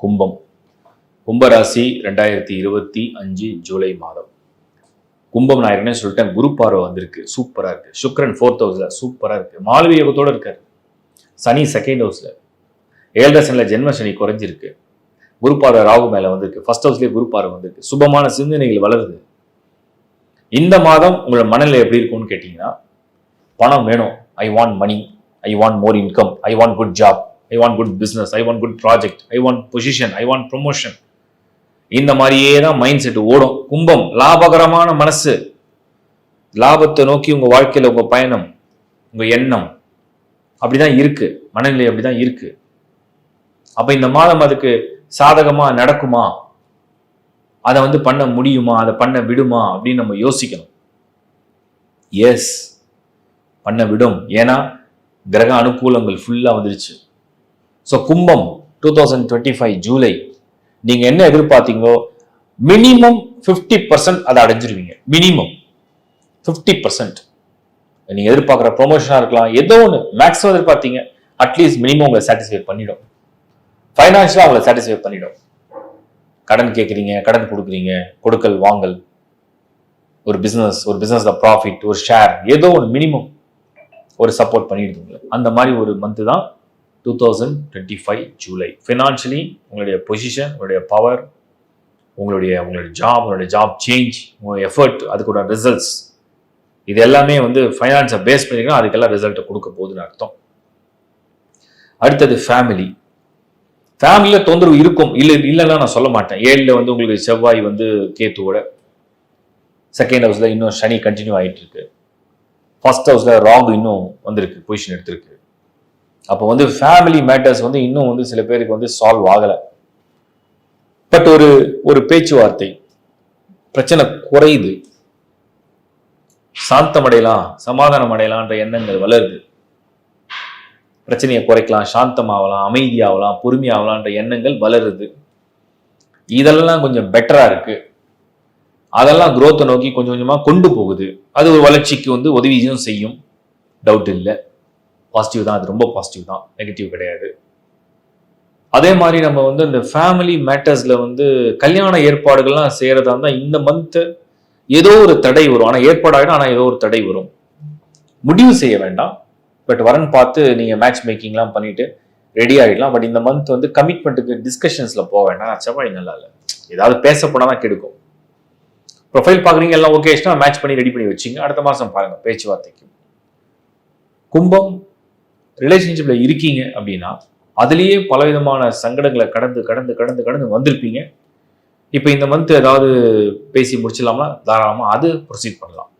கும்பம். கும்பராசி ரெண்டாயிரத்தி இருபத்தி அஞ்சு ஜூலை மாதம். கும்பம் நான் ஏற்கனவே சொல்லிட்டேன் குரு பார்வை வந்திருக்கு சூப்பராக இருக்கு. சுக்ரன் ஃபோர்த் ஹவுஸில் சூப்பராக இருக்கு. மாலவி யோகத்தோடு இருக்கார். சனி செகண்ட் ஹவுஸில் ஏழரை சனில ஜென்ம சனி குறைஞ்சிருக்கு. குரு பார்வை ராகு மேலே வந்திருக்கு. ஃபர்ஸ்ட் ஹவுஸ்லேயே குரு பார்வை வந்திருக்கு. சுபமான சிந்தனைகள் வளருது. இந்த மாதம் உங்களோட மனநிலை எப்படி இருக்கும்னு கேட்டிங்கன்னா பணம் வேணும். I want money I want more income I want good job I want good business I want good project I want position I want promotion இந்த மாதிரியே தான் மைண்ட் செட் ஓடும். கும்பம் லாபகரமான மனசு. லாபத்தை நோக்கி உங்க வாழ்க்கையில உங்க பயணம் உங்க எண்ணம் அப்படிதான் இருக்கு. மனநிலை அப்படிதான் இருக்கு. அப்ப இந்த மாதம் அதுக்கு சாதகமா நடக்குமா? அதை வந்து பண்ண முடியுமா? அதை பண்ண விடுமா? அப்படின்னு நம்ம யோசிக்கணும். எஸ் பண்ண விடும். ஏன்னா கிரக அனுகூலங்கள் ஃபுல்லா வந்துருச்சு. ஸோ கும்பம் two thousand twenty five July நீங்க என்ன எதிர்பார்த்தீங்களோ மினிமம் ஃபிஃப்டி பர்சன்ட் அதை அடைஞ்சிருவீங்க. மினிமம் ஃபிஃப்டி பர்சன்ட் நீங்க எதிர்பார்க்குற ப்ரொமோஷனாக இருக்கலாம் ஏதோ ஒன்று மேக்ஸிமம் எதிர்பார்த்தீங்க அட்லீஸ்ட் மினிமம் உங்களை சாட்டிஸ்ஃபை பண்ணிடும். ஃபைனான்ஷியலாக அவங்களை சாட்டிஸ்ஃபை பண்ணிடும். கடன் கேட்குறீங்க கடன் கொடுக்குறீங்க கொடுக்கல் வாங்கல். ஒரு பிஸ்னஸ் ஒரு பிஸ்னஸில் ப்ராஃபிட் ஒரு ஷேர் ஏதோ ஒன்று மினிமம் ஒரு சப்போர்ட் பண்ணிடுது அந்த மாதிரி ஒரு மந்த்து தான் two thousand twenty five July financially உங்களுடைய பொசிஷன் உங்களுடைய பவர் உங்களுடைய உங்களுடைய ஜாப் உங்களுடைய ஜாப் சேஞ்ச் உங்களுடைய எஃபர்ட் அதுக்கூட ரிசல்ட்ஸ் இது எல்லாமே வந்து ஃபைனான்ஸை பேஸ் பண்ணிங்கன்னா அதுக்கெல்லாம் ரிசல்ட்டை கொடுக்க போகுதுன்னு அர்த்தம். அடுத்தது ஃபேமிலி ஃபேமிலியில் தொந்தரவு இருக்கும். இல்லை இல்லைன்னா நான் சொல்ல மாட்டேன். ஏழில் வந்து உங்களுக்கு செவ்வாய் வந்து கேத்துவோட. செகண்ட் ஹவுஸில் இன்னும் சனி கண்டினியூ ஆகிட்டு இருக்கு ஃபர்ஸ்ட் ஹவுஸில் ராகு இன்னும் வந்திருக்கு பொசிஷன் எடுத்திருக்கு. அப்போ வந்து ஃபேமிலி மேட்டர்ஸ் வந்து இன்னும் வந்து சில பேருக்கு வந்து சால்வ் ஆகலை. பட் ஒரு ஒரு பேச்சுவார்த்தை பிரச்சனை குறையுது. சாந்தம் அடையலாம் சமாதானம் அடையலான்ற எண்ணங்கள் வளருது. பிரச்சனையை குறைக்கலாம் சாந்தமாகலாம் அமைதியாகலாம் பொறுமையாகலான்ற எண்ணங்கள் வளருது. இதெல்லாம் கொஞ்சம் பெட்டரா இருக்கு. அதெல்லாம் குரோத்தை நோக்கி கொஞ்சம் கொஞ்சமாக கொண்டு போகுது. அது ஒரு வளர்ச்சிக்கு வந்து உதவியும் செய்யும். டவுட் இல்லை. பாசிட்டிவ் தான் அது ரொம்ப பாசிட்டிவ் தான். நெகட்டிவ் கிடையாது. அதே மாதிரி நம்ம வந்து இந்த ஃபேமிலி மேட்டர்ஸில் வந்து கல்யாண ஏற்பாடுகள்லாம் செய்கிறதா இருந்தால் இந்த மந்த்து ஏதோ ஒரு தடை வரும். ஆனால் ஏற்பாடாகிடும் ஆனால் ஏதோ ஒரு தடை வரும். முடிவு செய்ய வேண்டாம். பட் வரன் பார்த்து நீங்கள் மேட்ச் மேக்கிங்லாம் பண்ணிவிட்டு ரெடி ஆகிடலாம் பட் இந்த மந்த் வந்து கமிட்மெண்ட்டுக்கு டிஸ்கஷன்ஸில் போக வேண்டாம். செவ்வாய் நல்லா இல்லை. ஏதாவது பேச தான் கெடுக்கும். ப்ரொஃபைல் பார்க்குறீங்க எல்லாம் ஓகேஷ்னா மேட்ச் பண்ணி ரெடி பண்ணி வச்சிங்க. அடுத்த மாதம் பாருங்கள் பேச்சுவார்த்தைக்கு. கும்பம் ரிலேஷன்ஷிப்பில் இருக்கீங்க அப்படின்னா அதுலேயே பலவிதமான சங்கடங்களை கடந்து கடந்து கடந்து கடந்து வந்திருப்பீங்க. இப்போ இந்த மந்த் ஏதாவது பேசி முடிச்சிடலாமா? தாராளமாக அது ப்ரொசீட் பண்ணலாம்.